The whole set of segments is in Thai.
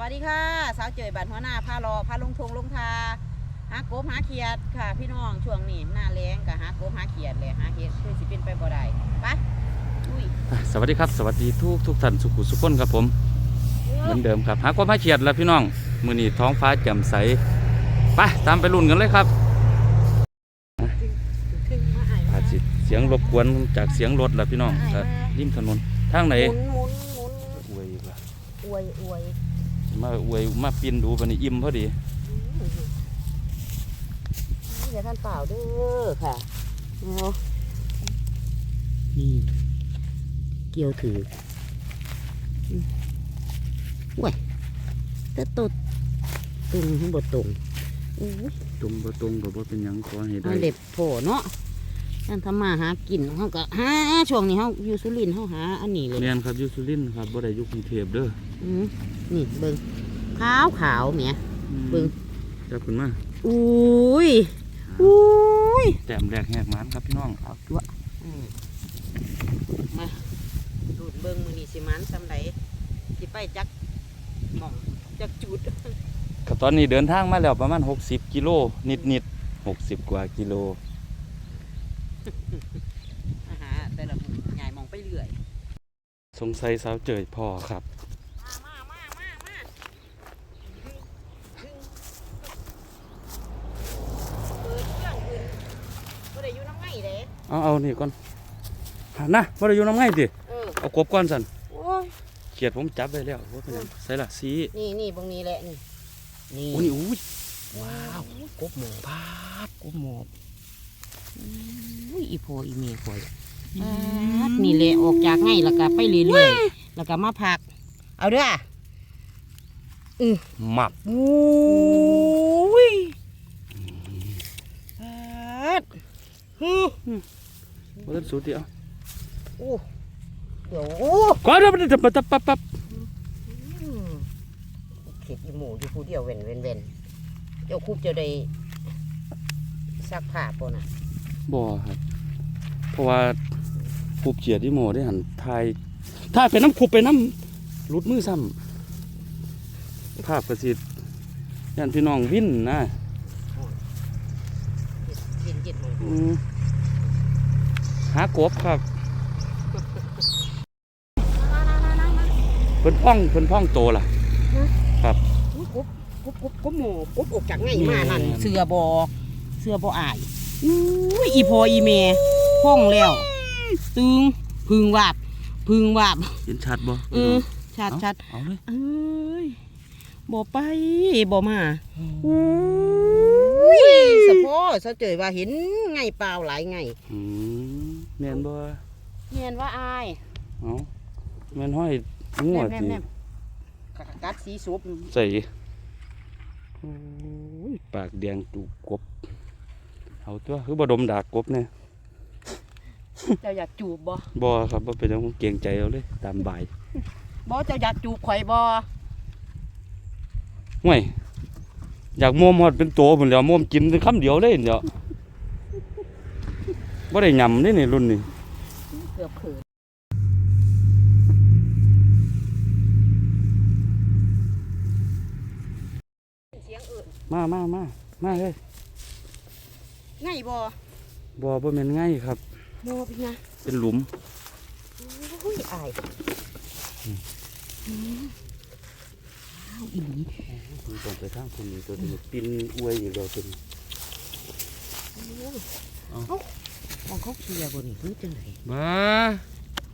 วัสดีค่ะ สาวเจยบันหัวหน้าพารอพาลงทงลงทาหากบหาเขียดค่ะ พี่น้องช่วงนี้หน้าแรงกับหากบหาเขียดเลยหาเขียดคือสิเป็นไปบ่ได้ไปอุ้ยอะสวัสดีครับ สวัสดีทุกทุกท่านสุขุสุขคนครับผมเหมือนเดิมครับหาความหาเฉียดแล้วพี่น้องมือนี้ท้องฟ้าแจ่มใสไปตามไปรุ่นกันเลยครับขึ้นมาไอ้อาจสิเสียงรบกวนจากเสียงรถแล้วพี่น้องก็ริมถนนทางไหนหมุนหมุนหมุนอวยอีกละอวยอวย มาอวยมาปีนดูบันนี้อิ่มพอดีนี่อย่าท่านเปล่าเด้อค่ะเอานี่เกี่ยวถืออืมเว้ยแต่ตดตรงข้างบนตรงอู้ยตรงบ่ตรงกับบ่เป็นหยังขอให้ได้เอาเด็บโผเนาะท่านทำมาหากินเขาก็หาช่วงนี้เขาอยู่สุรินทร์เขาหาอันนี้เลยเรียนครับอยุสุรินทร์ครับบ่ได้อยู่กรุงเทพเด้ออืม นี่เบิ้งขาวขาวๆเนี่ยอืมเบิ่งจับขึ้นมาอุ้ยอุ้ยแต้มแรกแหกมันครับพี่น้องเอาตัวอืมมาดูดเบิ้งมือนี่สิมันสำไรสิไปจักหม่องจักจุดก็ตอนนี้เดินทางมาแล้วประมาณ 60 กิโลนิดนิดๆ60 กว่ากิโลอาหาแต่ละมือใหญ่มองไปเรื่อย สงสัยสาวเจยพอครับ มามามามาเปิดเครื่องขึ้นก็ได้อยู่น้ำไง เด้เอาเอานี่ก่อนหานะว่าได้อยู่น้ำไงดิเออเอากบก่อนสันโอ้ยเขียดผมจับไว้แล้วว่าเป็นหยังใส่ละสีนี่นี่ตรงนี้แหละนี่นี่โอ้นี่อุ้ยว้าวกบหมูพาดกบหมอบอุ้ยอีโพอีเมย์ข่อยปาดนี่แหละออกจากไงแล้วก็ไปเรื่อยๆแล้วก็มาพัก เอาเด้อหมับอุ้ยปาดฮึ ว่าต้นสูตรเดียวโอ้เดี๋ยวโอ้ก่อนเดี๋ยวมันจะปั๊บปั๊บปั๊บปั๊บอืมเข็ดอีหมูอยู่ผู้เดียวเว้นเว้นเว้นเจ้าคุบจะได้ซักผ้าปะน่ะบ่ครับ เพราะว่าคูบเขียดที่โมได้หันทายถ้ายไปน้ำคูบไปน้ำรุดมือซ้ำภาพกระสิทธิ์ยันพี่น้องวิ่นนะ กินกินของอืม หากบครับเพิ่นพ่องเพิ่นพ่องโตล่ะกุ๊บกุ๊บกุ๊บกุ๊บหมูกุ๊บออกจากไงมานั่นแม่นเสือบอเสือบออายอุ้ยอีพออีเมพ่องแล้ว ตึงพึงวาบพึงวาบเห็นชัดบ่เออชัดชัดเอาเลยเอ้ยบ่ไปบ่มาอุ้ยสะโพกสะเจยว่าเห็นไงเปล่าหลายไงอืม แม่นบ่เห็นว่าอายเอาแม่นห้อยงัวแนมสิแนมกัดสีสุบใส่โอ้ยปากแดงตูกบเอาตัวคือบ่ดมดากกบเนี่ยเจ้าอยากจูบบ่บ่ครับบ่เป็นหยังผมเกรงใจเอาเลย ตามบ่ายบ่เจ้าอยากจูบข่อยบ่ห่วยอยากม่วมฮอดเป็นโตพุ่นแหล้วม่วมกินเป็นคำเดียวเลยเดี๋ยว บ่ได้ยำเด้นี่รุ่นนี้เกือบเขินเสียงอื่นมามามามาเฮ้ยไงบ่บ่บ่แม่นง่ายครับบ่เป็นไงเป็นหลุมโอ้ยอายอ้าวอีหลีคุณต้องไปทางคุณนี่ตัวนี้ปินอวยอีกแล้วตัวนี้เอ้า ของเขาเคลียร์บ่นี่คือจังไดบ้า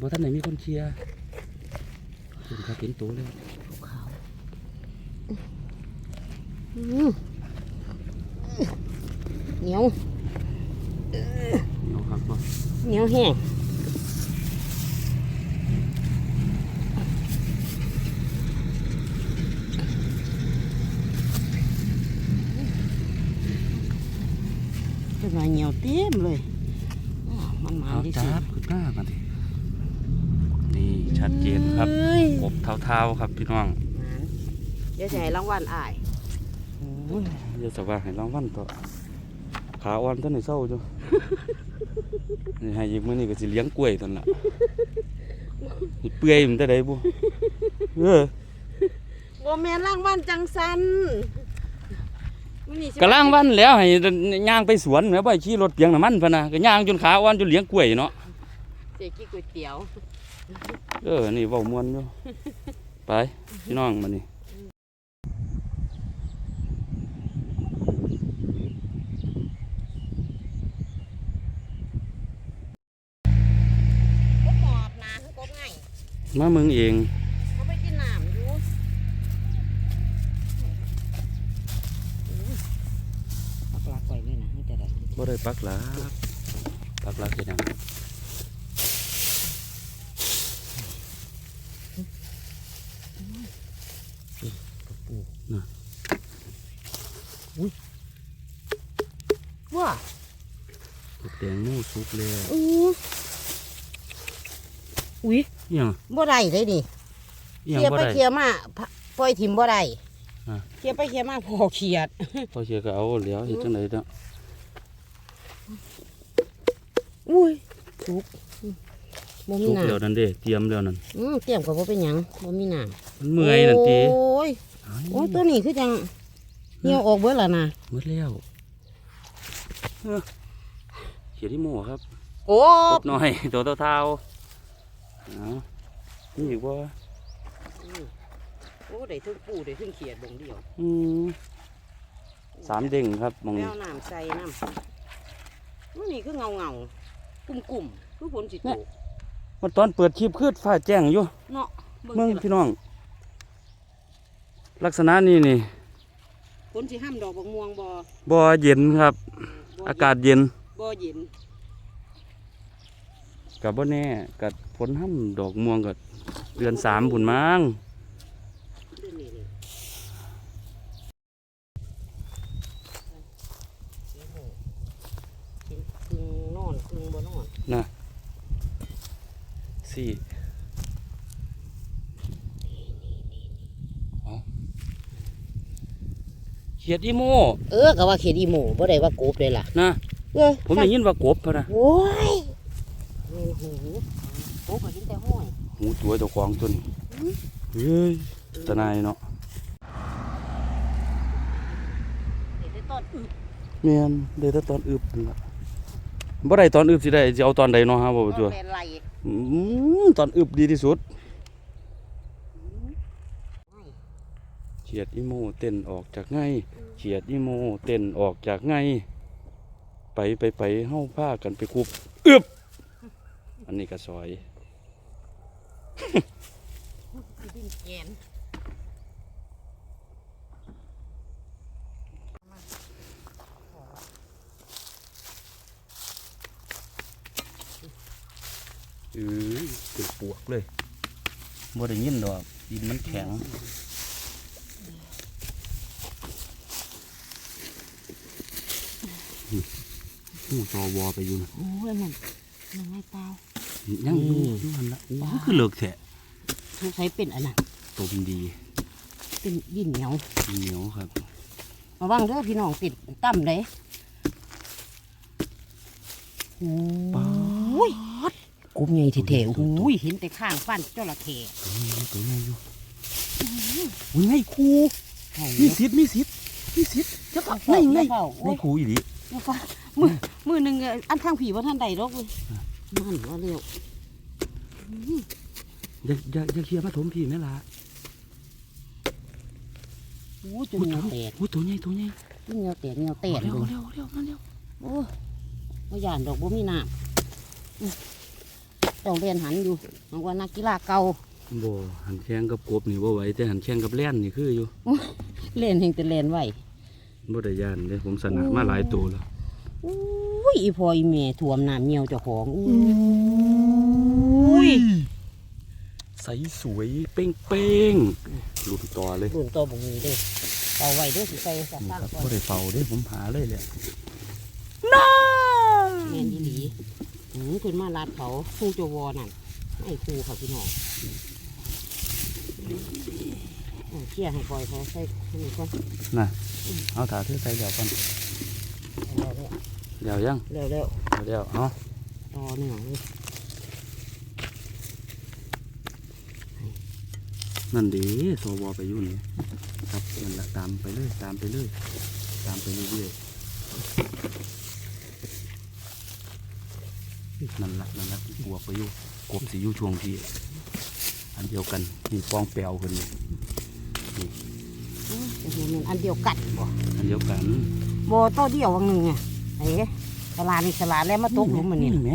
บ่ท่านไหนมีคนเชียร์คุณครับเป็นตัวแล้วขาวอืมเหนียวเอาครับบ่เหนียวแห้งเป็นไงเหนียวเต็มเลยอ้าวมันมา เอา ที่จัสุบขึ้นหน้ามาดินี่ชัดเจนครับเอ้ยกบเท้าๆครับพี่น้องมันเดี๋ยวจะให้รางวัลอายโอ้ยอย่าสว่าให้รางวัลต่อขาอ่อนท่านในเศร้าจ้ะนี่ให้ยิบมื้อนี้ก็สิเลี้ยงกล้วยตอนละนี่เปื่อยมันจะได้บ่เออบ่แม่นล่างวันจังสันมื้อนี้สิ กะล่างวันแล้วให้ย่างไปสวนแม่บ่ให้ขี่รถเปียงน้ำมันพะนะก็ย่างจนขาอ่อนจนเลี้ยงกล้วยเนาะเจ๊กี้ก๋วยเตี๋ยวเออนี่เว้าม่วนอยู่ไปพี่น้องมานี่กบหมอบนะคือกบง่ายมามึงเอง เขาไปกินน้ำอยู่ปักหลักไว้เลยนะมันจะได้ บ่ได้ปักหลักปักหลักเฮ็ดหยังว่าลูกแดงโม่สุกแล้วอู้อุ้ยอิหยังบ่ได้เลยดิอิหยังเคลียร์บ่ไปได้เคลียร์มาพะปล่อยถิ่มบ่ได้อะเคลียร์ไปเคลียร์มาพอเขียดพอเชียร์ก็เอาแล้วเฮ็ดจังไดเนาะ อุ้ยสุกบ่มีสุกน้แล้วนั่นเด้เตรียมแล้วนั่นำอืมเตรียมก็บ่เป็นหยังบ่มีน้ำมันเมื่อยนั่นติโอ้ยโอ้ยตัวนี้คือจังเหี่ยวออกเบิดแล้วนะหมดแล้วเอ้อเขียดที่โม่ครับโอ้กบหน่อย ตัวเท่าๆเอานี่อีกว่าโอ้ได้ถึงปูได้ถึงเขียดบ่งเดียวอืมสามเด้งครับมองแล้นี้วน้ำใส่น้ำมันนี่คือเงาเงาๆ กุ่มกุ่มๆคือฝนสิตกมันตอนเปิดคลิปคืดฟ้าแจ้งอยู่ เนาะเมืองสิล่ะพี่น้อง ลักษณะนี้นี่ฝนสิห้ามดอกบักม่วงบ่บ่เย็นครับ บ่อากาศเย็นบ่เย็นกับบ่แน่กับฝนห้ำดอกม่วงกับเดือนสามผุนมั้ง เดือนนี้เลยเป็นครึ่งนอนครึ่งบ่นอน นะสี่เอาเขียดอีโมเออก็ว่าเขียดอีหมูบ่ได้ว่ากบเลยล่ะนะเออผมได้ยินว่ากบพะนะโอ้ยแม่นหูโอ้ก็เห็นแต่ห้อยหูตัวเจ้าของตัวนี้เฮ้ยตะนายเนาะเห็นแต่ต้นอึบเมียนได้แต่ตอนอึบนั่นล่ะบ่ได้ตอนอึบสิได้สิเอาตอนใดเนาะฮะบ่ต้จัวนแลนไหลอืมตอนอึบดีที่สุด เขียดอีโมเต้นออกจากไงเขียดอีโมเต้นออกจากไงไปไปไปเฮาพากันไปคุบอึบอันนี้ก็ซอยดิ้นแกนเออเป็นปวกเลยบ่ได้ยินดอกดินมันแข็ง หูจอวอไปอยู่นะโอ้ยมันมันไม่เปล่ายังอยู่อยู่หันละโอ้คือเลิกแท้ทุกใช้เป็นอันน่ะต้มดี เป็นดินเหนียวเหนียวครับระวังเด้อพี่น้องติดต่ำเลยโอ้ยกุมใหญ่เท่ๆโอ้ยเห็นแต่ข้างฟันจระเข้ตัวใหญ่อยู่อุ้ยไงครูมีสิทธิ์มีสิทธิ์มีสิทธิ์จะฟังไงไงเฝ้าไงโอ้ยครูอีหลี อย่าเฝ้ามือมือหนึ่งอะอันข้างผีว่าท่านใดหรอกเว้ยนั่นว่าเร็วอย่าอย่าอย่าเคลียร์มาถมพี่แม่ละโอ้ยจนเหนียวแตกโอ้ตัวใหญ่ตัวใหญ่เหนียวแตกเหนียวแตกเร็วเลยเร็วเร็วมาเร็วโอ้ยบ่ย่านดอกบ่มีน้ำอื้อต้องเรียนหันอยู่บางว่านักกีฬาเก่าบ่หันแข้งกับกบนี่บ่ไหวแต่หันแข้งกับแล่นนี่คืออยู่เล่นเฮงแต่เล่นไหว บ่ได้ย่านเด้ผมสนะมาหลายตัวแล้วอุ้ยอีพออีเมถ่วมน้ำเหี่ยวเจ้าของอุ้ยใสสวยเป้งเป้งๆลุ้นต่อเลยรุ่นตัวบ่มีเด้อเอาไว้เด้อสิใส่สักนี่ตั้งครับก่อนบ่ได้เฝ้าเด้ผมหาเลยแหละแม่นอีหลีหือขึ้นมาลาดเขาครูเจาวอนั่นไอ้ครูค่ะพี่น้อง เอาเคลียร์ให้ปล่อยเขาใส่ให้มันก่อนน่ะเอาถาเธอใส่เดี๋ยวก่อนเอาแล้วเดี๋ยวยังเร็วเร็วเดี๋ยวเอาๆต่อเนื่องเลยนั่นเด้สวไปอยู่นี่ครับนั่นละตามไปเลยตามไปเลยตามไปเรื่อยๆนั่นละนั่นละบวกไปอยู่กบสีอยู่ช่วงที่อันเดียวกันนี่ปองแปลวกันนี่อื เห็นมันอันเดียวกันบ่อันเดียวกันบ่โตเดียววังหนึ่งอะเอ๊ะสลานี่สลาแล้วมาตกหลุมมันนี่ไหม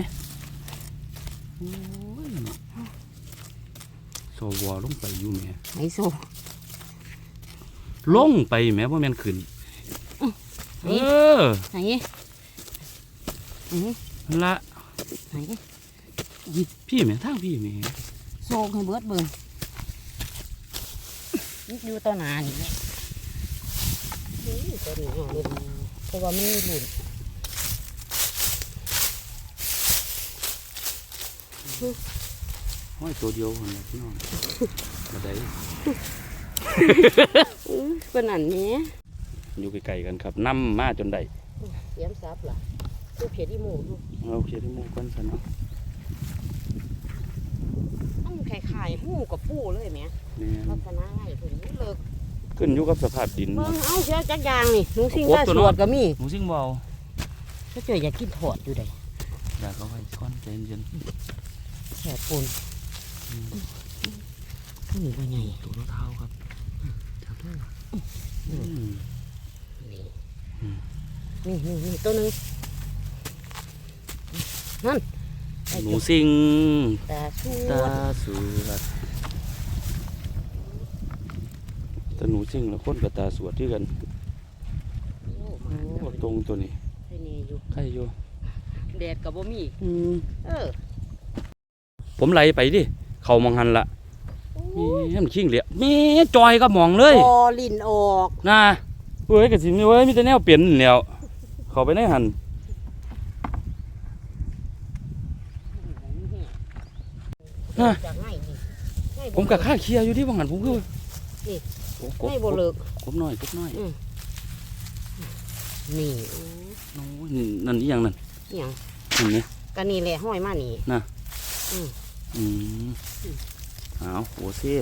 โอ้ยสวลงไปอยู่แหม่ไอโซ่ลงไปแหม่ว่าแม่นขึ้นเออไหนละไหนพี่แม่ทางพี่แม่โซ่ให้เบิดเบิ่ง อยู่ต่อหน้านี่ตัวนี้อะเลยเพราะว่ามันมีหลุมห้อยตัวเดียวคนละพี่น้องมาได้เป็นอันนี้อยู่ไกลๆกันครับนํมาจนได้เสียมซับล่ะคือเพียดีหมูดูเอาเขียนที่หมูกันซะเนาะ มันคล้ายๆหูกับปูเลยแหม่แม่นลักษณะง่ายเพิ่นนี่เลิกขึ้นอยู่กับสภาพดิน เบิ่งเอาเสียจักอย่างนี่หนูสิ่งโอ้ได้ตัวสน้อยวดก็มีหมูซิงเบาถ้าเจออยากกินถอดอยู่ได้อยากเอาไว้ก้อนใจเย็นแค่ปนนี่ว่าไงๆตัวเท้าๆครับอืมนี่อืมนี่นี่นี่ตัวหนึงนั่นไอ้ หนูจุกซิงตาชูตาสวดแต่หนูซิงแล้วคนกับตาสวดที่กันโอ้มาโอ้ตรงตัวนี้ไอ้นี่อยู่ใครอยู่แดดกับบ่มีอืมเออ ผมไหลไปดิ เขามองหันละโอ้แม่มันขิงเหลียแม่จอยก็มองเลยคอลิ้นออกนะเว้ยกะสิมีเว้ยมีแต่แนวเปลี่ยนนี่แหล้ว เขาไปในหัน น่ะจากง่ายดิง่ายผมกับข้าเคลียร์อยู่ที่บังหันผมคือนี่โอ้กบง่ายบ่เลิกกบน้อยกบน้อยนี่โอ้ยนี่นั่นอีหยังนั่นอหย่างเห็นไหมกันนี่แหละห้อยมานี่อืมเอาโอ้เซ่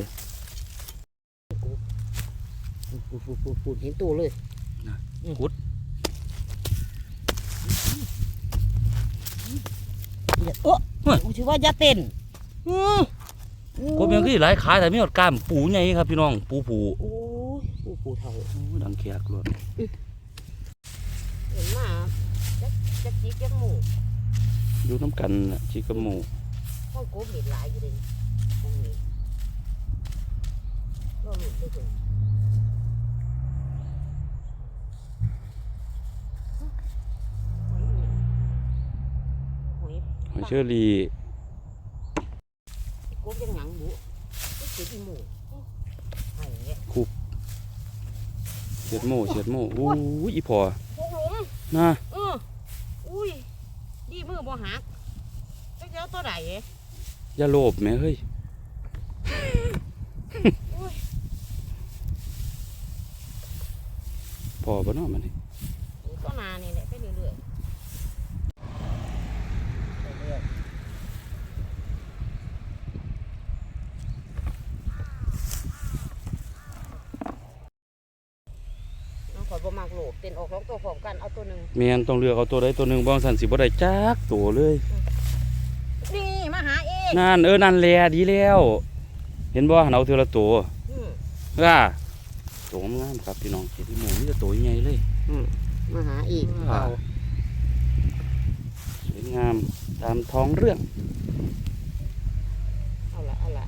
ปูดปูดปูดปูดเห็นตัวเลยน่ะอืมกุดอย่าเออเฮ้ยกูชื่อว่าอย่าเต้นอืม กบยังคือหลายขาแต่ไม่หมดกล้ามปูใหญ่ครับพี่น้องปูผูโอ้ยปูปูเท่าโอ้ดังแขกเลยเห็นมาจักจักจิกจักหมูอยู่น้ำกันน่ะชีกระหมูห้องโกบเห็นหลายอยู่เลยตรงนี้ก็หลุดด้วยคนหอยหอยเชอรี่โกบยังหยังบุก็เสียอีหมูไอ้เนี่ยเฉียดโม่เฉียดโม่อู้ยอีพอโอ้โหน่ะเอออุ้ยดีมือบ่หักจักเจ้าตัวใดเอ๊ะอย่าโลภแม่เฮ้ยอุ้ยพอบ่เนาะมันนี่ตัวนานี่แหละไปเรื่อยๆเรื่อยๆน้ องขอยบ่มักโลบเต้นออกสองตัวพร้อมกันเอาตัวหนึ่งแม่นต้องเลือกเอาตัวใดตัวหนึ่งบ่สันสิบ่ได้จักตัวเลยนี่มาหาเองนั่นเออนั่นแหละดีแล้ว เห็นบ่หันเอาเทือละตัวอืมว่าตัวงามๆครับพี่น้องเห็นที่หมูนี่จะตัวใหญ่เลย มาหาอีกอ่า เอาสวยงามตามท้องเรื่องเอาละเอาละ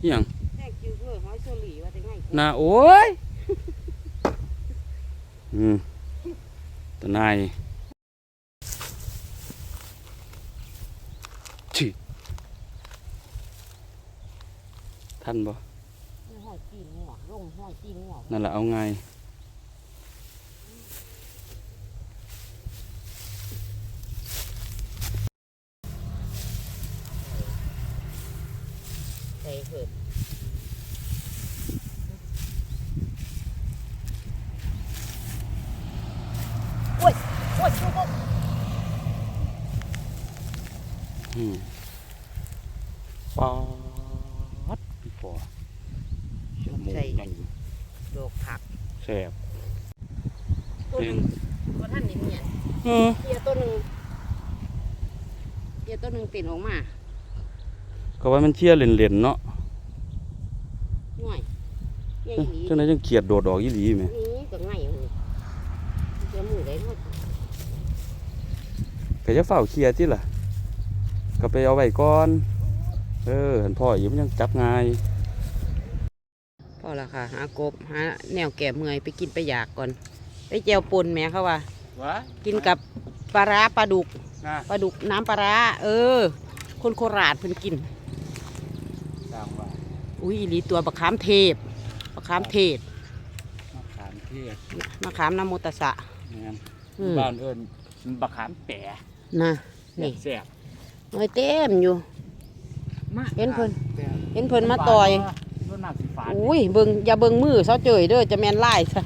อหย่างแท่งคิวเพื่อหอยเชอรี่ว่าจะง่ายกว่าน่าโอ้ย อืมตะนายชิท่านบ่ห้อยตีนหัวลงห้อยตีนหัวนั่นแหละเอาไง ใส่เถิดโอ้ยโอ้ยโอ้ยโอ้ย อืมปาด หมู ใช่นั่นดอกผักแซ่บตัวหนึงก็ท่านนี่เนี่ยเออเกียร์ตัวหนึงเกียร์ตัวหนึงติดออกมาก็ว่ามันเชี่ยเล่นๆเนาะห่วยใหญ่เอ้ยหลีจังไดจังเขียดโดดออกอีหลีแหมนี่ก็ง่ายเลยเกียร์มือได้เนาะก็จะเฝ้าเคลียร์ติล่ะก็ไปเอาไว้ก่อน เออหันพ่ออยู่มันยังจับง่ายพอ ละค่ะ หากบหาแนวแก่เมื่อยไปกินไปอยากก่อน ไปเจียวปนแหม่เขาว่า วะกินกับปลาร้าปลาดุกนะปลาดุกน้ำปลาร้าเออ คนโคราชเพิ่นกินสร้างว่าอุ้ยอีหลีตัวบะขามเทพบะขามเทศมะขามเทศมะขามน้ำมุตสะงั้นอืม บ้านเอิ้นบักขามแปะนะนี่แซ่บน้อยเต็มอยู่ มาเห็นเพิ่น แปะเห็นเพิ่นมาต่อย รถน้ำสีฟ้าอุ้ยเบิ่งอย่าเบิ่งมือเสาเจยเด้อจะแม่นไล่ซะ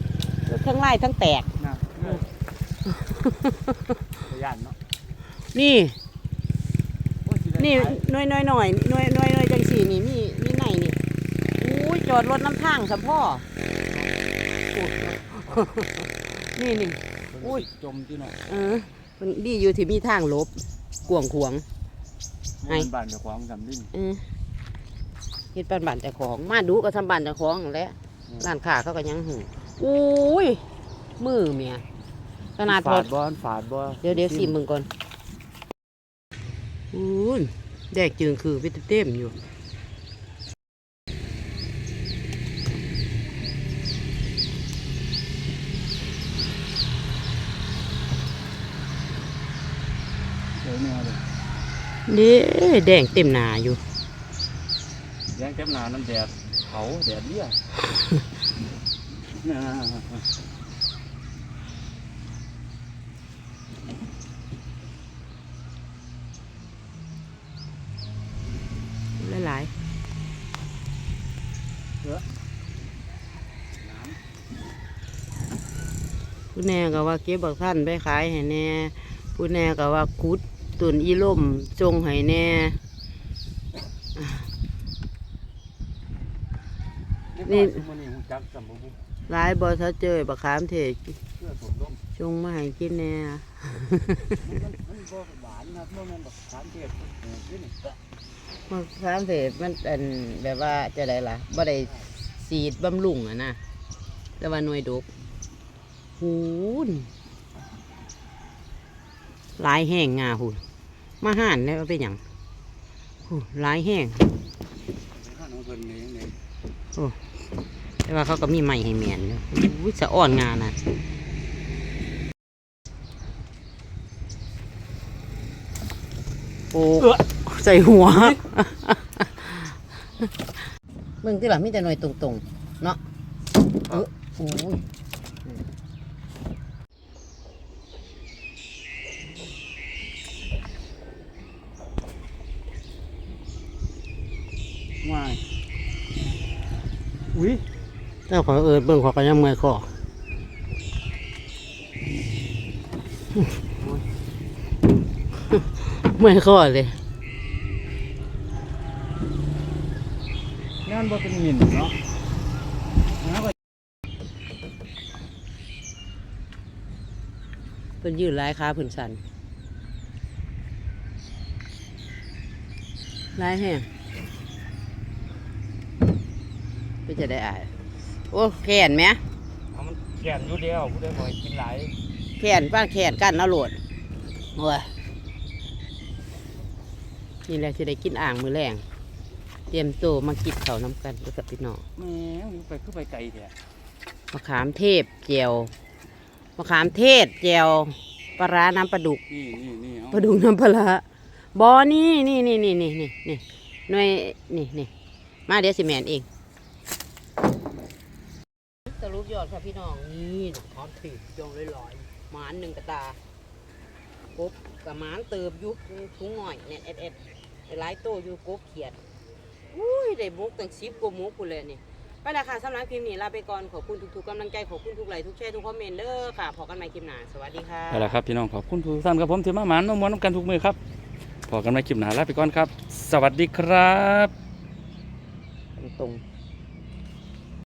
ทั้งไล่ทั้งแตกนะเออขยันเนาะนี่ โอ้ยสิได้นี่ขายน้อยน้อยหน่อยน้อยน้อยน้อยจังสี่นี่มีมีไหนนี่อุ้ยจอดรถน้ำทางสัมพ่อโอ้ยนี่นี่อุ้ย จมที่เนาะเออมันดีอยู่ที่มีทางหลบกวางขวาง ไอ้มันบ้านเจ้าของจำดิ้นเออเฮ็ดบ้านบ้านเจ้าของ มาดูก็ทำบ้านเจ้าของนั่นแหละร้านค้าเขาก็ยังหึงอุ้ยมือเมียขนาดพอ ฝาดบ่ฝาดบ่เดี๋ยวเดี๋ยวสิมึงก่อนอุ้ยแดกจึงคือวิตาเต็มอยู่เดี๋ยวเนี่ยเลยเด้แดงเต็มหนาอยู่ แยงเต็มหนาน้ำแดดเผาแดดเลี่ยน่าหลายๆผู้แน่ก็ว่าเก็บบักท่านไปขายให้แน่ผู้แน่ก็ว่าคุดตุนอีล่มจงให้แน่ นี่หลายบอเขาเจอบักขามเทศเพื่อสมร่มจงมาให้กินแน่มันมันมันบ่หวามเทศปลูกนี่นี่บักขามเทศมันเป็นแบบว่าจะได้ล่ะบ่ได้สีดบำรุงอะนะแต่ว่าหน่วยดกหูนลายแห้งงาหูมาห่านแล้วเป็นหยังหูลายแห้งข้ แต่ว่าเขาก็มีใหม่ให้เมียนอยู่อุ้ยสะอ่อนงานน่ะโอ้ใส่หัวมึงที่หลังมีแต่หน่วยตรงๆ เนาะเออโอ้ยว่ายอุ้ย เจ้าขอเอิดเบิ่งขอกันยังเมื่อยคอเมื่อยคอเลยนี่มันบ่เป็นหมิ่นเนาะแล้วก็เพิ่นยืดหลายขาเพิ่นสั่นหลายแห้งเพิ่นจะได้อาย โอ้แขนไหมเอามันแก่นอยู่เดียวผู้ใดบ่ให้กินหลายแขนป้านแขนกันเอาโหลดโอ้ยนี่แหละจะได้กินอ่างมือแรงเตรียมตัวมากินข้าวน้ำกันด้วยกับพี่น้องแหมมันไปคือไปไกลแท้มะขามเทศเจียวมะขามเทศเจียวปลาร้าน้ำปลาดุกนี่นี่นี่เอาปลาดุกน้ำปลาร้าบอนี่นี่นี่นี่นี่นี่นี่หน่วยนี่นี่มาเดี๋ยวสิแมนเองส รุปยอดค่ะพี่น้องนี่พร้อมถีบจองลอยๆหมานหนึ่งกระตากบกับหมานเติบยุถุงหน่อยเนี่ยเอ็ดเอ็ดได้หลายโตอยู่กบเขียดอุ้ยได้มุกตั้งสิบกว่ามุกกูเลยนี่ไปล้วค่ะสำหรับคลิปนี้ลาไปก่อนขอบคุณทุกๆกำลังใจขอบคุณทุกไลค์ทุกแชร์ทุกคอมเมนต์เด้อค่ะพอกันใหม่คลิปหน้าสวัสดีค่ะเอาละครับพี่น้องขอบคุณทุกท่านครับผมที่มาหมานมาม้วนนำกันทุกมือครับพอกันในคลิปหน้าลาไปก่อนครับ สวัสดีครับ ตรง